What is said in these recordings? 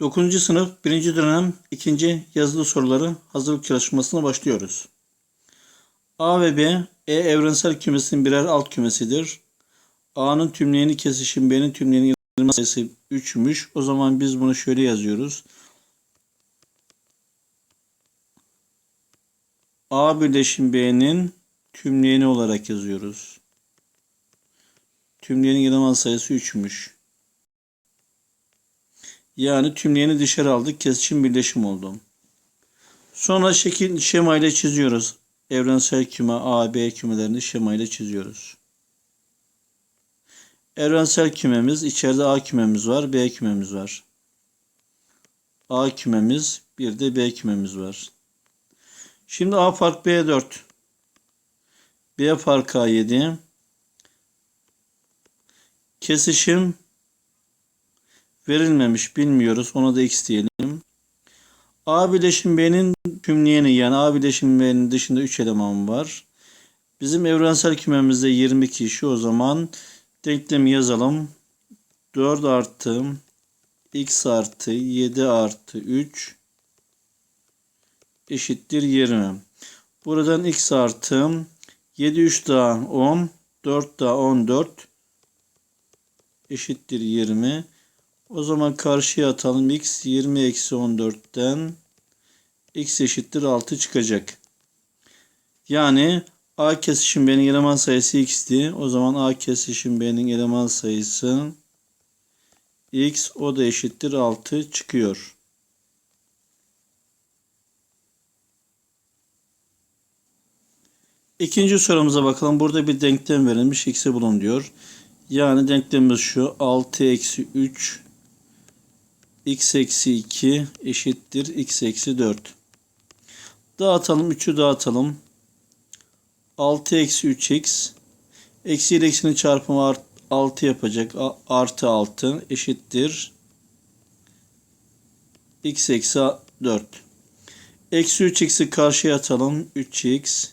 9. sınıf 1. dönem 2. yazılı soruları hazırlık çalışmasına başlıyoruz. A ve B, E evrensel kümesinin birer alt kümesidir. A'nın tümleyeni kesişim, B'nin tümleyeni indirme sayısı 3'müş. O zaman biz bunu şöyle yazıyoruz. A birleşim B'nin tümleyeni olarak yazıyoruz. Tümleyenin eleman sayısı 3'müş. Yani tümleyeni dışarı aldık. Kesişim birleşim oldu. Sonra şekil şema ile çiziyoruz. Evrensel küme A, B kümelerini şema ile çiziyoruz. Evrensel kümemiz içeride A kümemiz var, B kümemiz var. A kümemiz, bir de B kümemiz var. Şimdi A fark B 4. B fark A 7. Kesişim verilmemiş bilmiyoruz. Ona da x diyelim. A bileşim B'nin tümleyeni yani A bileşim B'nin dışında 3 eleman var. Bizim evrensel kümemizde 20 kişi o zaman denklemi yazalım. 4 artı x artı 7 artı 3 eşittir 20. Buradan x artı 7 3 daha 10 4 daha 14 eşittir 20. O zaman karşıya atalım. x 20 eksi 14'ten x eşittir 6 çıkacak. Yani a kesişim b'nin eleman sayısı x'ti. O zaman a kesişim b'nin eleman sayısı x o da eşittir 6 çıkıyor. İkinci sorumuza bakalım. Burada bir denklem verilmiş. X'i bulun diyor. Yani denklemimiz şu. 6 eksi 3 x eksi 2 eşittir x eksi 4. Dağıtalım. 3'ü dağıtalım. 6 eksi 3x eksi ile eksinin çarpımı 6 yapacak. Artı 6 eşittir x eksi 4. Eksi 3x'i karşıya atalım. 3x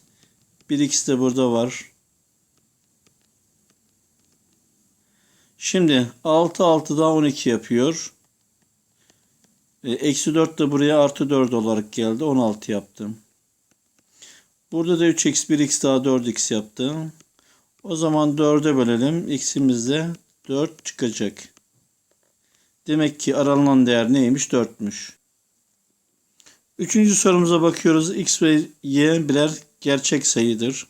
1x de burada var. Şimdi 6 6 daha 12 yapıyor. E, eksi 4 de buraya artı 4 olarak geldi. 16 yaptım. Burada da 3x 1x daha 4x yaptım. O zaman 4'e bölelim. x'imiz de 4 çıkacak. Demek ki aranan değer neymiş? 4'müş. Üçüncü sorumuza bakıyoruz. x ve y birer gerçek sayıdır.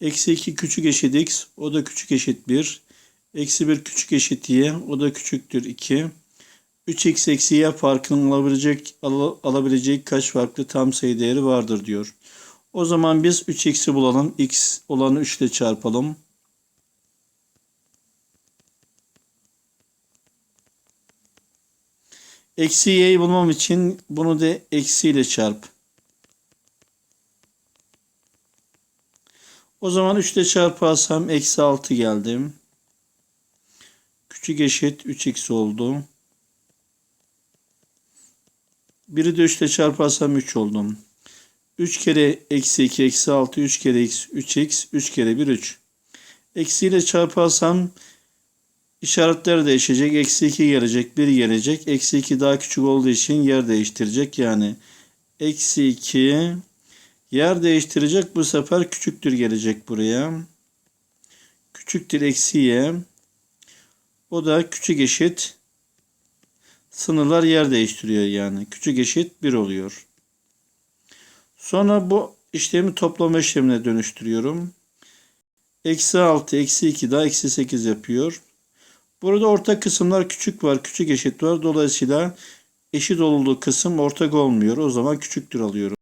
Eksi 2 küçük eşit x. O da küçük eşit 1. Eksi 1 küçük eşit y. O da küçüktür 2. 3x eksi y farkının alabilecek, al, alabileceği kaç farklı tam sayı değeri vardır diyor. O zaman biz 3x'i bulalım. x olanı 3 ile çarpalım. Eksi y'yi bulmam için bunu da eksi ile çarp. O zaman 3 ile çarparsam eksi 6 geldim. Küçük eşit 3x oldu. Biri de 3 ile çarparsam 3 oldum. 3 kere eksi 2 eksi 6 3 kere x 3x 3 kere 1 3. Eksi ile çarparsam işaretler değişecek. Eksi 2 gelecek 1 gelecek. Eksi 2 daha küçük olduğu için yer değiştirecek. Yani eksi 2 yer değiştirecek. Bu sefer küçüktür gelecek buraya. Küçüktür eksi y. O da küçük eşit sınırlar yer değiştiriyor yani. Küçük eşit 1 oluyor. Sonra bu işlemi toplama işlemine dönüştürüyorum. Eksi 6, eksi 2 daha eksi 8 yapıyor. Burada ortak kısımlar küçük var, küçük eşit var. Dolayısıyla eşit olduğu kısım ortak olmuyor. O zaman küçüktür alıyorum.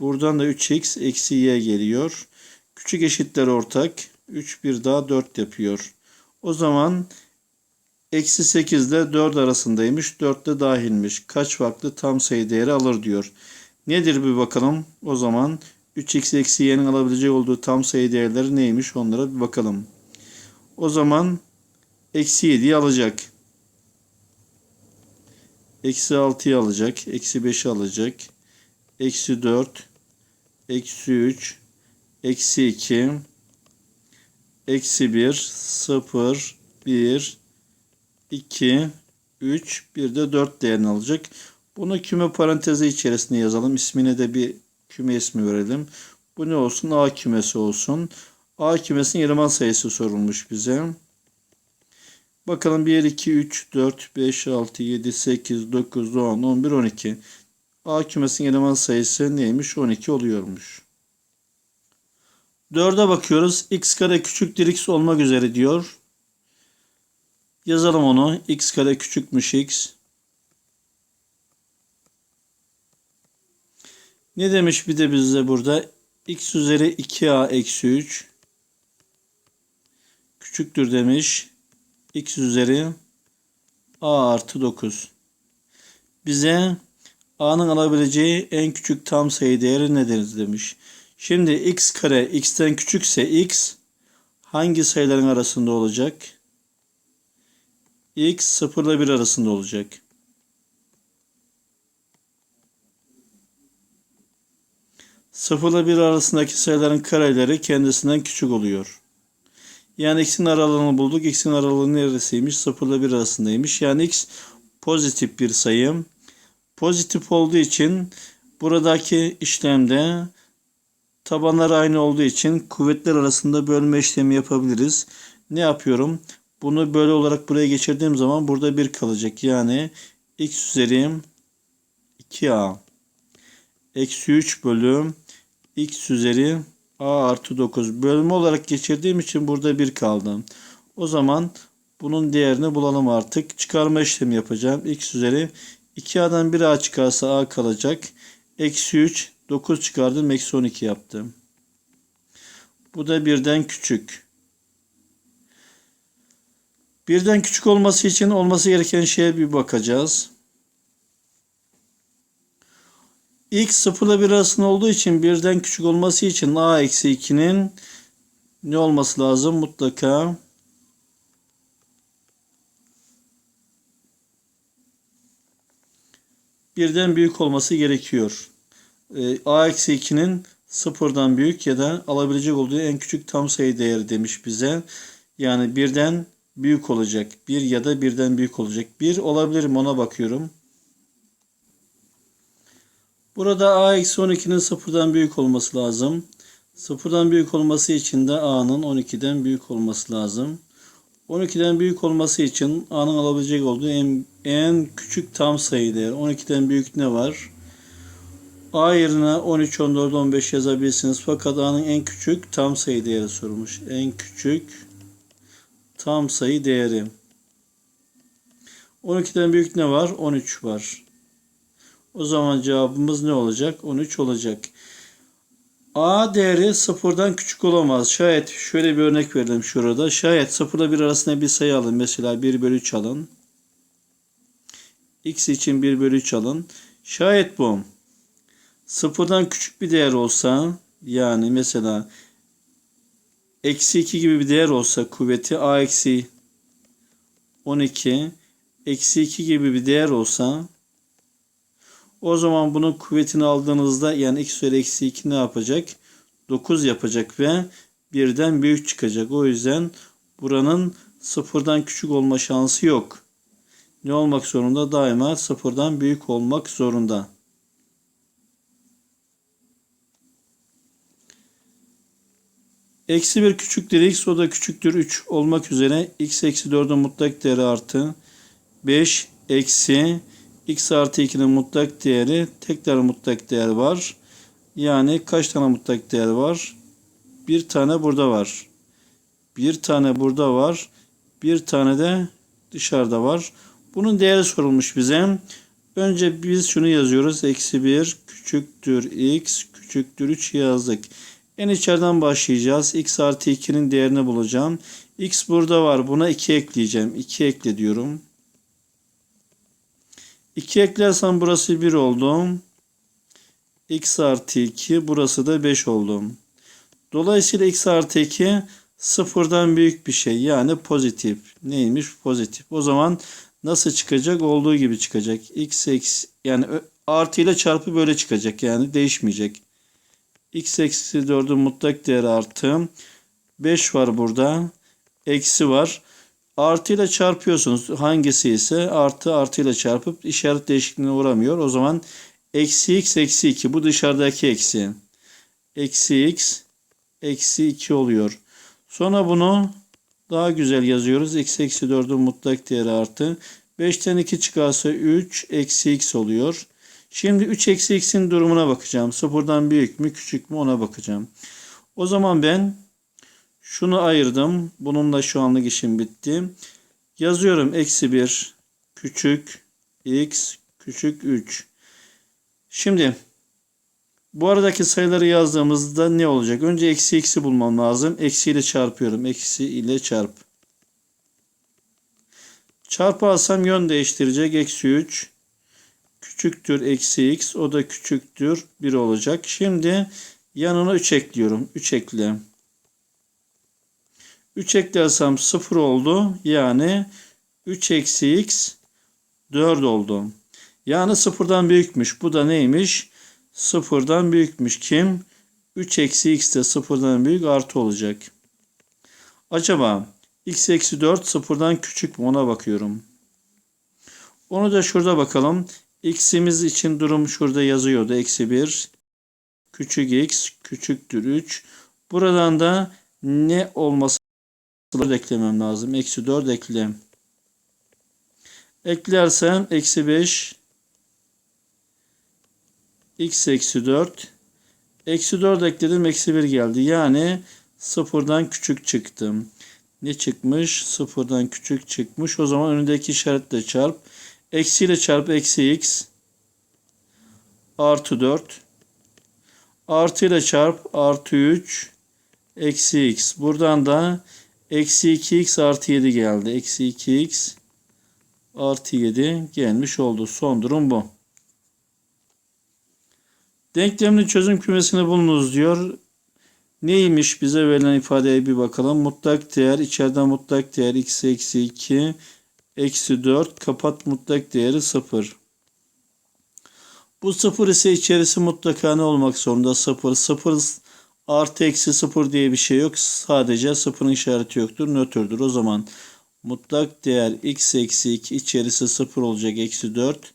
Buradan da 3x eksi y geliyor. Küçük eşitler ortak. 3 bir daha 4 yapıyor. O zaman eksi 8 ile 4 arasındaymış. 4 de dahilmiş. Kaç farklı tam sayı değeri alır diyor. Nedir bir bakalım. O zaman 3x eksi y'nin alabileceği olduğu tam sayı değerleri neymiş onlara bir bakalım. O zaman eksi 7'yi alacak. Eksi 6'yı alacak. Eksi 5'i alacak. Eksi 4. Eksi 3. Eksi 2. Eksi 1. 0. 1. 2. 3, bir de 4 değerini alacak. Bunu küme parantezi içerisinde yazalım. İsmine de bir küme ismi verelim. Bu ne olsun? A kümesi olsun. A kümesinin eleman sayısı sorulmuş bize. Bakalım 1, 2, 3, 4, 5, 6, 7, 8, 9, 10, 11, 12. A kümesinin eleman sayısı neymiş? 12 oluyormuş. 4'e bakıyoruz. x kare küçüktür x olmak üzere diyor. Yazalım onu. x kare küçükmüş x. Ne demiş bir de bize burada? x üzeri 2a eksi 3 küçüktür demiş. x üzeri a artı 9. Bize a'nın alabileceği en küçük tam sayı değeri nedir demiş. Şimdi x kare x'ten küçükse x hangi sayıların arasında olacak? X 0 ile 1 arasında olacak. Sıfırla bir arasındaki sayıların kareleri kendisinden küçük oluyor. Yani x'in aralığını bulduk. x'in aralığı neresiymiş? 0 ile 1 arasındaymış. Yani x pozitif bir sayı. Pozitif olduğu için buradaki işlemde tabanlar aynı olduğu için kuvvetler arasında bölme işlemi yapabiliriz. Ne yapıyorum? Bunu böyle olarak buraya geçirdiğim zaman burada 1 kalacak. Yani x üzeri 2a eksi 3 bölü x üzeri a artı 9 bölme olarak geçirdiğim için burada 1 kaldı. O zaman bunun değerini bulalım artık. Çıkarma işlemi yapacağım. x üzeri 2a'dan 1a çıkarsa a kalacak. Eksi 3 9 çıkardım. Eksi 12 yaptım. Bu da birden küçük. Birden küçük olması için olması gereken şeye bir bakacağız. X 0 ile 1 arasında olduğu için birden küçük olması için a eksi 2'nin ne olması lazım? Mutlaka birden büyük olması gerekiyor. Ee, a eksi 2'nin sıfırdan büyük ya da alabilecek olduğu en küçük tam sayı değeri demiş bize. Yani birden büyük olacak. Bir ya da birden büyük olacak. Bir olabilir mi ona bakıyorum. Burada a eksi 12'nin sıfırdan büyük olması lazım. Sıfırdan büyük olması için de a'nın 12'den büyük olması lazım. 12'den büyük olması için a'nın alabilecek olduğu en, en küçük tam sayı değer. 12'den büyük ne var? a yerine 13, 14, 15 yazabilirsiniz. Fakat a'nın en küçük tam sayı değeri sorulmuş. En küçük tam sayı değeri. 12'den büyük ne var? 13 var. O zaman cevabımız ne olacak? 13 olacak. A değeri sıfırdan küçük olamaz. Şayet şöyle bir örnek verelim şurada. Şayet 0 ile 1 arasında bir sayı alın. Mesela 1 bölü 3 alın. X için 1 bölü 3 alın. Şayet bu sıfırdan küçük bir değer olsa yani mesela eksi 2 gibi bir değer olsa kuvveti a eksi 12 eksi 2 gibi bir değer olsa o zaman bunun kuvvetini aldığınızda yani x üzeri eksi 2 ne yapacak? 9 yapacak ve birden büyük çıkacak. O yüzden buranın sıfırdan küçük olma şansı yok. Ne olmak zorunda? Daima sıfırdan büyük olmak zorunda. Eksi 1 küçüktür x o da küçüktür 3 olmak üzere x eksi 4'ün mutlak değeri artı 5 eksi x artı 2'nin mutlak değeri tekrar mutlak değer var. Yani kaç tane mutlak değer var? Bir tane burada var. Bir tane burada var. Bir tane de dışarıda var. Bunun değeri sorulmuş bize. Önce biz şunu yazıyoruz. Eksi 1 küçüktür x küçüktür 3 yazdık. En içeriden başlayacağız. x artı 2'nin değerini bulacağım. x burada var. Buna 2 ekleyeceğim. 2 ekle diyorum. 2 eklersem burası 1 oldu. x artı 2 burası da 5 oldu. Dolayısıyla x artı 2 sıfırdan büyük bir şey. Yani pozitif. Neymiş? Pozitif. O zaman nasıl çıkacak? Olduğu gibi çıkacak. x eksi yani artı ile çarpı böyle çıkacak. Yani değişmeyecek. X eksi 4'ün mutlak değeri artı. 5 var burada. Eksi var. Artıyla çarpıyorsunuz. Hangisi ise artı artıyla çarpıp işaret değişikliğine uğramıyor. O zaman eksi x eksi 2. Bu dışarıdaki eksi. Eksi x eksi 2 oluyor. Sonra bunu daha güzel yazıyoruz. x eksi 4'ün mutlak değeri artı. 5'ten 2 çıkarsa 3 eksi x oluyor. Şimdi 3 eksi x'in durumuna bakacağım. Sıfırdan büyük mü küçük mü ona bakacağım. O zaman ben şunu ayırdım. Bununla şu anlık işim bitti. Yazıyorum eksi 1 küçük x küçük 3. Şimdi bu aradaki sayıları yazdığımızda ne olacak? Önce eksi x'i bulmam lazım. Eksi ile çarpıyorum. Eksi ile çarp. Çarpı alsam yön değiştirecek. Eksi 3 küçüktür eksi x. O da küçüktür 1 olacak. Şimdi yanına 3 ekliyorum. 3 ekle. 3 eklersem 0 oldu. Yani 3 eksi x 4 oldu. Yani sıfırdan büyükmüş. Bu da neymiş? Sıfırdan büyükmüş. Kim? 3 eksi x de sıfırdan büyük artı olacak. Acaba x eksi 4 sıfırdan küçük mü? Ona bakıyorum. Onu da şurada bakalım. X'imiz için durum şurada yazıyordu. Eksi 1 küçük x küçüktür 3. Buradan da ne olması eklemem lazım. Eksi 4 eklem. Eklersem eksi 5 x eksi 4 eksi 4 ekledim eksi 1 geldi. Yani sıfırdan küçük çıktım. Ne çıkmış? Sıfırdan küçük çıkmış. O zaman önündeki işaretle çarp. Eksiyle çarp eksi x artı 4 artıyla çarp artı 3 eksi x. Buradan da eksi 2x artı 7 geldi. Eksi 2x artı 7 gelmiş oldu. Son durum bu. Denklemli çözüm kümesini bulunuz diyor. Neymiş bize verilen ifadeye bir bakalım. Mutlak değer içeriden mutlak değer x eksi 2 eksi 4 kapat mutlak değeri 0. Bu 0 ise içerisi mutlaka ne olmak zorunda? 0. 0 artı eksi 0 diye bir şey yok. Sadece 0'ın işareti yoktur. Nötrdür. O zaman mutlak değer x eksi 2 içerisi 0 olacak. Eksi 4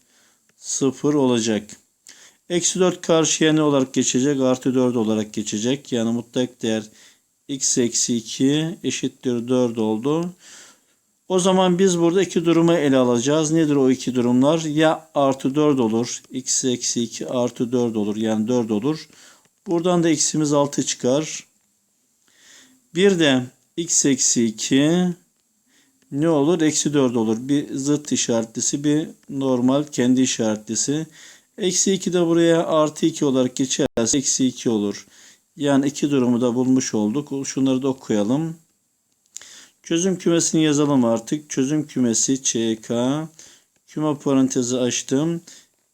0 olacak. Eksi 4 karşıya ne olarak geçecek? Artı 4 olarak geçecek. Yani mutlak değer x eksi 2 eşittir 4 oldu. O zaman biz burada iki durumu ele alacağız. Nedir o iki durumlar? Ya artı 4 olur. x eksi 2 artı 4 olur. Yani 4 olur. Buradan da x'imiz 6 çıkar. Bir de x eksi 2 ne olur? Eksi 4 olur. Bir zıt işaretlisi bir normal kendi işaretlisi. Eksi 2 de buraya artı 2 olarak geçerse eksi 2 olur. Yani iki durumu da bulmuş olduk. Şunları da okuyalım. Çözüm kümesini yazalım artık. Çözüm kümesi ÇK. Küme parantezi açtım.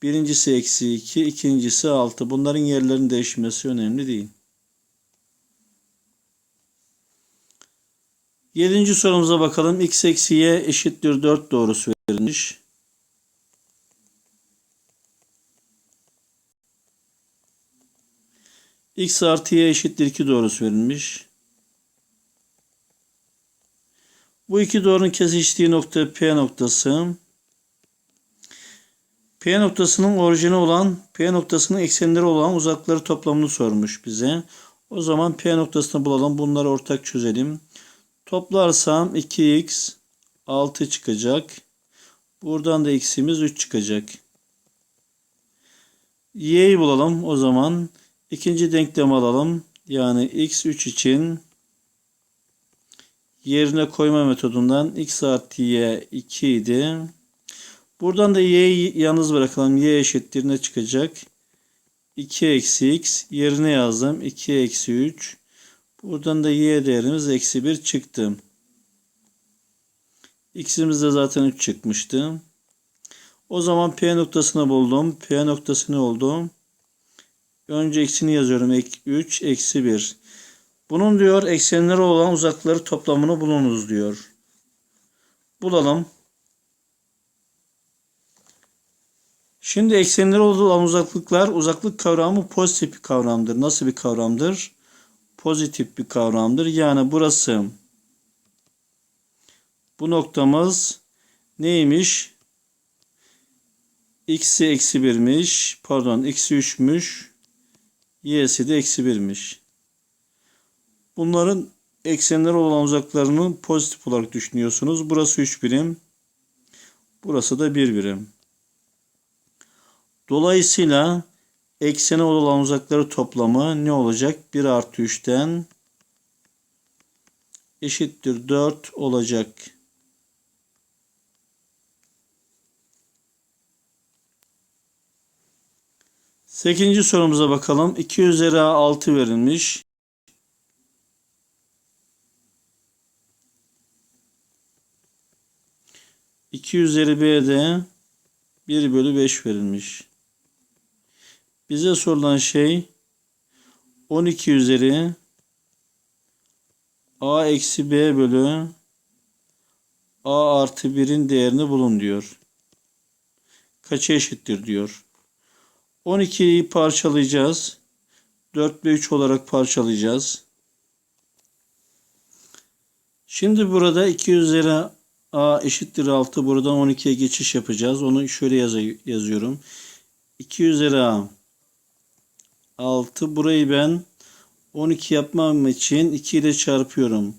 Birincisi eksi 2, ikincisi 6. Bunların yerlerinin değişmesi önemli değil. Yedinci sorumuza bakalım. X eksi Y eşittir 4 doğrusu verilmiş. X artı Y eşittir 2 doğrusu verilmiş. Bu iki doğrunun kesiştiği nokta P noktası. P noktasının orijini olan, P noktasının eksenleri olan uzakları toplamını sormuş bize. O zaman P noktasını bulalım. Bunları ortak çözelim. Toplarsam 2x 6 çıkacak. Buradan da x'imiz 3 çıkacak. Y'yi bulalım. O zaman ikinci denklem alalım. Yani x3 için yerine koyma metodundan x artı y 2 idi. Buradan da y'yi yalnız bırakalım. y eşittir ne çıkacak? 2 eksi x yerine yazdım. 2 eksi 3. Buradan da y değerimiz eksi 1 çıktı. x'imiz de zaten 3 çıkmıştı. O zaman P noktasını buldum. P noktası ne oldu? Önce x'ini yazıyorum. 3 eksi 1. Bunun diyor eksenleri olan uzakları toplamını bulunuz diyor. Bulalım. Şimdi eksenleri olan uzaklıklar uzaklık kavramı pozitif bir kavramdır. Nasıl bir kavramdır? Pozitif bir kavramdır. Yani burası Bu noktamız neymiş? X'i eksi 1'miş. Pardon x'i 3'müş. Y'si de eksi 1'miş. Bunların eksenler olan uzaklarını pozitif olarak düşünüyorsunuz. Burası 3 birim. Burası da 1 birim. Dolayısıyla eksene olan uzakları toplamı ne olacak? 1 artı 3'ten eşittir 4 olacak. Sekizinci sorumuza bakalım. 2 üzeri 6 verilmiş. İki üzeri B'de 1 bölü 5 verilmiş. Bize sorulan şey 12 üzeri A eksi B bölü A artı 1'in değerini bulun diyor. Kaça eşittir diyor. 12'yi parçalayacağız. 4 ve 3 olarak parçalayacağız. Şimdi burada 2 üzeri a eşittir 6. Buradan 12'ye geçiş yapacağız. Onu şöyle yaz yazıyorum. 2 üzeri a 6. Burayı ben 12 yapmam için 2 ile çarpıyorum.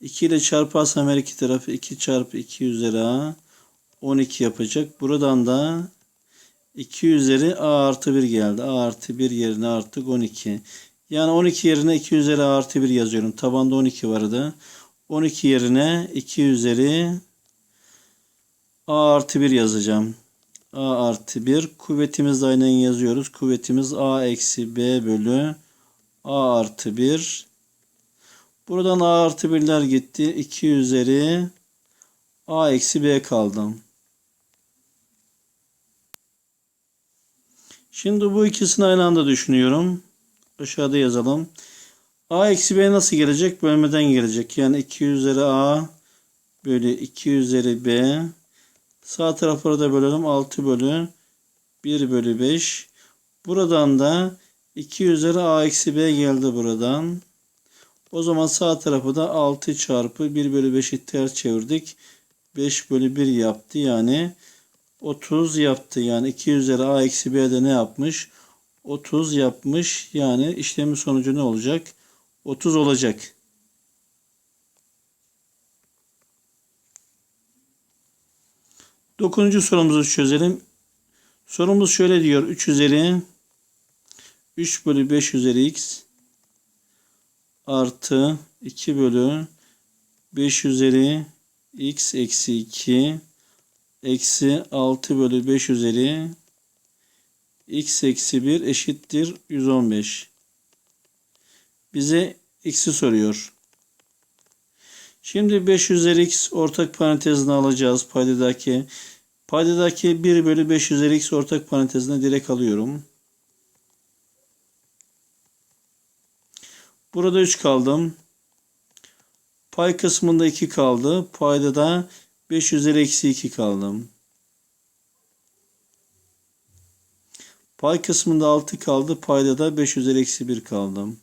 2 ile çarparsam her iki tarafı 2 çarpı 2 üzeri a 12 yapacak. Buradan da 2 üzeri a artı 1 geldi. a artı 1 yerine artık 12. Yani 12 yerine 2 üzeri a artı 1 yazıyorum. Tabanda 12 vardı. 12 yerine 2 üzeri a artı 1 yazacağım. a artı 1. Kuvvetimiz de aynen yazıyoruz. Kuvvetimiz a eksi b bölü a artı 1. Buradan a artı 1'ler gitti. 2 üzeri a eksi b kaldım. Şimdi bu ikisini aynı anda düşünüyorum. Aşağıda yazalım. A eksi B nasıl gelecek? Bölmeden gelecek. Yani 2 üzeri A bölü 2 üzeri B. Sağ tarafları da bölelim. 6 bölü 1 bölü 5. Buradan da 2 üzeri A eksi B geldi buradan. O zaman sağ tarafı da 6 çarpı 1 bölü 5'i ters çevirdik. 5 bölü 1 yaptı. Yani 30 yaptı. Yani 2 üzeri a eksi b de ne yapmış? 30 yapmış. Yani işlemin sonucu ne olacak? 30 olacak. Dokuzuncu sorumuzu çözelim. Sorumuz şöyle diyor. 3 üzeri 3 bölü 5 üzeri x artı 2 bölü 5 üzeri x eksi 2 eksi 6 bölü 5 üzeri x eksi 1 eşittir 115. Bize x'i soruyor. Şimdi 5 üzeri x ortak parantezine alacağız paydadaki. Paydadaki 1 bölü 5 üzeri x ortak parantezine direkt alıyorum. Burada 3 kaldım. Pay kısmında 2 kaldı. Payda da 5 üzeri eksi 2 kaldım. Pay kısmında 6 kaldı. Payda da 5 üzeri eksi 1 kaldım.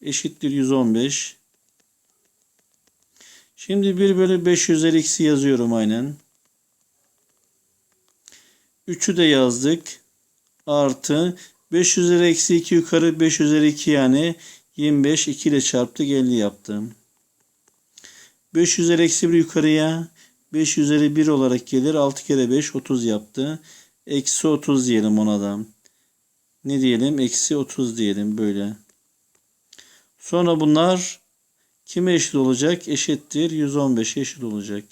Eşittir 115. Şimdi 1 bölü 5 üzeri eksi yazıyorum aynen. 3'ü de yazdık. Artı 5 üzeri eksi 2 yukarı 5 üzeri 2 yani 25 2 ile çarptık 50 yaptım. 5 üzeri eksi 1 yukarıya 5 üzeri 1 olarak gelir. 6 kere 5 30 yaptı. Eksi 30 diyelim ona da. Ne diyelim? Eksi 30 diyelim böyle. Sonra bunlar kime eşit olacak? Eşittir 115 eşit olacak.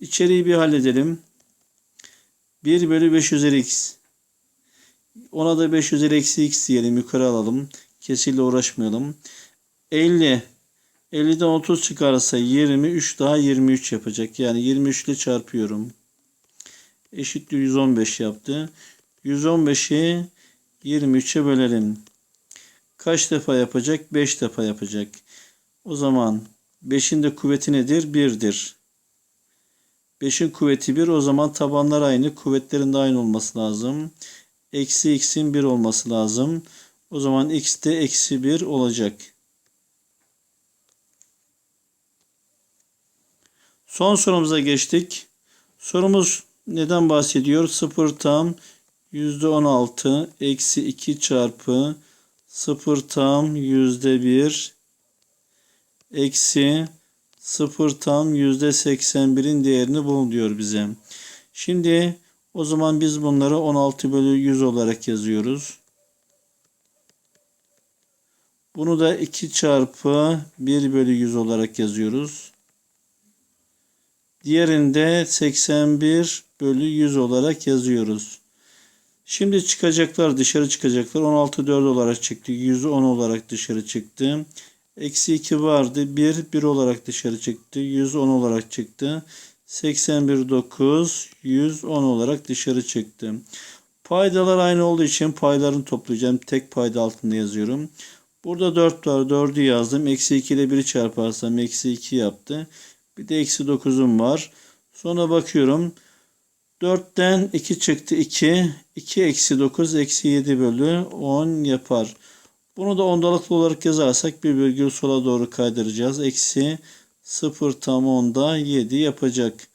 İçeriği bir halledelim. 1 bölü 5 üzeri x. Ona da 5 üzeri eksi x diyelim. Yukarı alalım. Kesiyle uğraşmayalım. 50 50'den 30 çıkarsa 23 daha 23 yapacak. Yani 23 ile çarpıyorum. Eşittir 115 yaptı. 115'i 23'e bölelim. Kaç defa yapacak? 5 defa yapacak. O zaman 5'in de kuvveti nedir? 1'dir. 5'in kuvveti 1. O zaman tabanlar aynı. Kuvvetlerin de aynı olması lazım. Eksi x'in 1 olması lazım. O zaman x de eksi 1 olacak. Son sorumuza geçtik. Sorumuz neden bahsediyor? 0 tam %16 eksi 2 çarpı 0 tam %1 eksi 0 tam %81'in değerini bul diyor bize. Şimdi o zaman biz bunları 16 bölü 100 olarak yazıyoruz. Bunu da 2 çarpı 1 bölü 100 olarak yazıyoruz. Diğerinde 81 bölü 100 olarak yazıyoruz. Şimdi çıkacaklar dışarı çıkacaklar. 16 4 olarak çıktı. 100 10 olarak dışarı çıktı. Eksi 2 vardı. 1 1 olarak dışarı çıktı. 100 10 olarak çıktı. 81 9 100 10 olarak dışarı çıktı. Paydalar aynı olduğu için paylarını toplayacağım. Tek payda altında yazıyorum. Burada 4 var. 4'ü yazdım. Eksi 2 ile 1'i çarparsam eksi 2 yaptı. Bir de eksi 9'um var. Sonra bakıyorum. 4'ten 2 çıktı 2. 2 eksi 9 eksi 7 bölü 10 yapar. Bunu da ondalıklı olarak yazarsak bir virgül sola doğru kaydıracağız. Eksi 0 tam 10'da 7 yapacak.